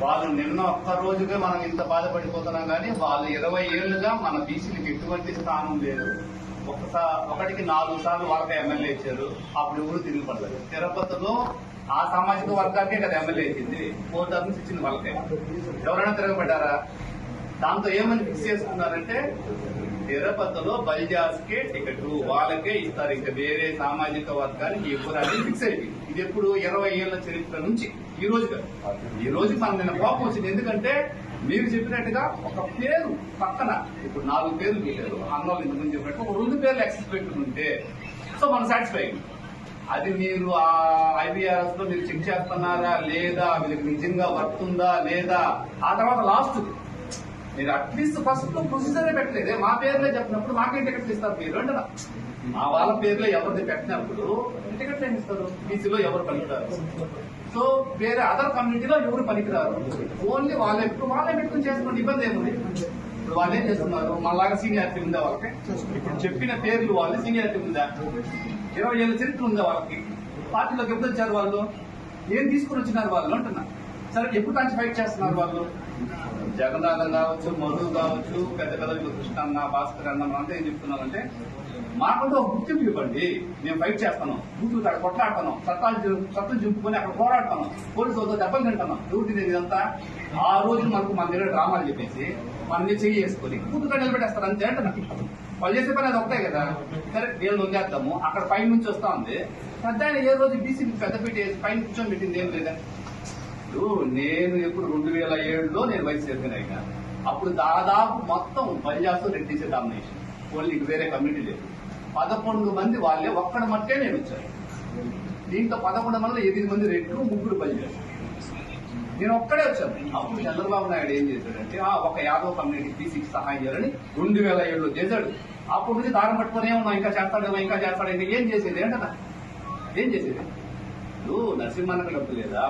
వాళ్ళు నిన్న ఒక్క రోజుగా మనం ఇంత బాధపడిపోతున్నాం కానీ వాళ్ళు ఇరవై ఏళ్ళుగా మన బీసీలకు ఎటువంటి స్థానం లేదు. ఒకసారి ఒకటికి నాలుగు సార్లు వాళ్ళకి ఎమ్మెల్యే ఇచ్చారు. అప్పుడు ఎవరు తిరిగి పడలేదు తిరుపతిలో ఆ సామాజిక వర్గానికే కదా ఎమ్మెల్యే ఇచ్చింది. ఫోర్ టర్మ్స్ ఇచ్చింది వాళ్ళకే. ఎవరైనా తిరగబడ్డారా? దాంతో ఏమని ఫిక్స్ చేసుకున్నారంటే తిరుపతిలో బల్జాస్కే టికెట్ వాళ్ళకే ఇస్తారు. ఇంకా వేరే సామాజిక వర్గానికి ఎప్పుడు ఫిక్స్ అయిపోయింది. ఇది ఎప్పుడు ఇరవై ఏళ్ళ చరిత్ర నుంచి ఈ రోజు ఈ రోజు మన నిన్న కోపం వచ్చింది. ఎందుకంటే మీరు చెప్పినట్టుగా ఒక పేరు పక్కన ఇప్పుడు నాలుగు పేర్లు పెట్టారు. అన్నోళ్ళు ఇంతకుముందు చెప్పినట్టు ఒక రెండు పేర్లు ఎక్సెస్ పెట్టుకుంటే సో మనం సాటిస్ఫై అది మీరు ఆ ఐబీఆర్ఎస్లో మీరు చెక్ చేస్తున్నారా? లేదా వీళ్ళకి నిజంగా వర్క్ ఉందా? లేదా? ఆ తర్వాత లాస్ట్ మీరు అట్లీస్ట్ ఫస్ట్ ప్రొసీజరే పెట్టలేదు. మా పేర్లే చెప్పినప్పుడు మాకేం టికెట్లు ఇస్తారు మీరు అంటున్నా. మా వాళ్ళ పేర్లే ఎవరిది పెట్టినప్పుడు టికెట్లు ఏమి ఇస్తారు? బీసీలో ఎవరు పనికిరారు? సో వేరే అదర్ కమ్యూనిటీలో ఎవరు పనికిరారు? ఓన్లీ వాళ్ళే. ఇప్పుడు వాళ్ళే పెట్టుకుని చేసుకోండి ఇబ్బంది ఏముంది ఇప్పుడు వాళ్ళు ఏం చేస్తున్నారు? మళ్ళాగా సీనియారిటీ ఉందా వాళ్ళకి? ఇప్పుడు చెప్పిన పేర్లు వాళ్ళు సీనియారిటీ ఉందా? ఇరవై ఏళ్ళ చరిత్ర ఉందా వాళ్ళకి? పార్టీలోకి ఎప్పుడు వచ్చారు వాళ్ళు? ఏం తీసుకుని వచ్చినారు వాళ్ళు అంటున్నారు సరే ఎప్పుడు నుంచి ఫైట్ చేస్తున్నారు వాళ్ళు? జగన్నాథం కావచ్చు మధు కావచ్చు పెద్ద పెద్ద కృష్ణ అన్న భాస్కర్ అన్న మనం ఏం చెప్తున్నామంటే మాకంటూ ఒక గుర్తింపు ఇవ్వండి. మేము ఫైట్ చేస్తాను బూతులు అక్కడ కొట్లాడతాను చట్టాలు చట్టం చింపుకొని అక్కడ పోరాడతాను పోలీసు వద్ద దెబ్బలు తింటాను ఎవరు ఇదంతా? ఆ రోజు మనకు మన దగ్గర డ్రామాలు చెప్పేసి మన మీద చెయ్యి వేసుకొని బూతులు నిలబెట్టేస్తారు. అంతే అంటున్నా వాళ్ళు చేసే పని అది ఒకటే కదా. సరే నేను వదిలేద్దాము అక్కడ పైన నుంచి వస్తా ఉంది. పెద్ద ఏ రోజు బీసీ పెద్ద పెట్టి పైన కూర్చొని పెట్టింది ఏం లేదా? ఇప్పుడు నేను ఎప్పుడు రెండు వేల ఏడులో నేను వైస్ చైర్మన్ అయినా. అప్పుడు దాదాపు మొత్తం పంజాబ్ రెడ్డిసే డామినేషన్ ఓన్లీ వేరే కమ్యూనిటీ లేదు. పదకొండు మంది వాళ్ళే ఒక్కడ మట్టే నేను వచ్చాను. దీంట్లో పదకొండు మంది ఎనిమిది మంది రెడ్లు ముగ్గురు పంజాబ్ నేను ఒక్కడే వచ్చాను. అప్పుడు చంద్రబాబు నాయుడు ఏం చేశాడంటే ఆ ఒక యాదవ్ కమ్యూనిటీ తీసి సహాయం చేయాలని రెండు వేల ఏడులో చేశాడు. అప్పుడు నుంచి దారం పట్టుకునే ఉన్నాం ఇంకా చేస్తాడేమో ఇంకా చేస్తాడేమో ఏం చేసేది? ఏంటన్నా ఏం చేసేది? ఇప్పుడు నరసింహన్నకు డబ్బు లేదా?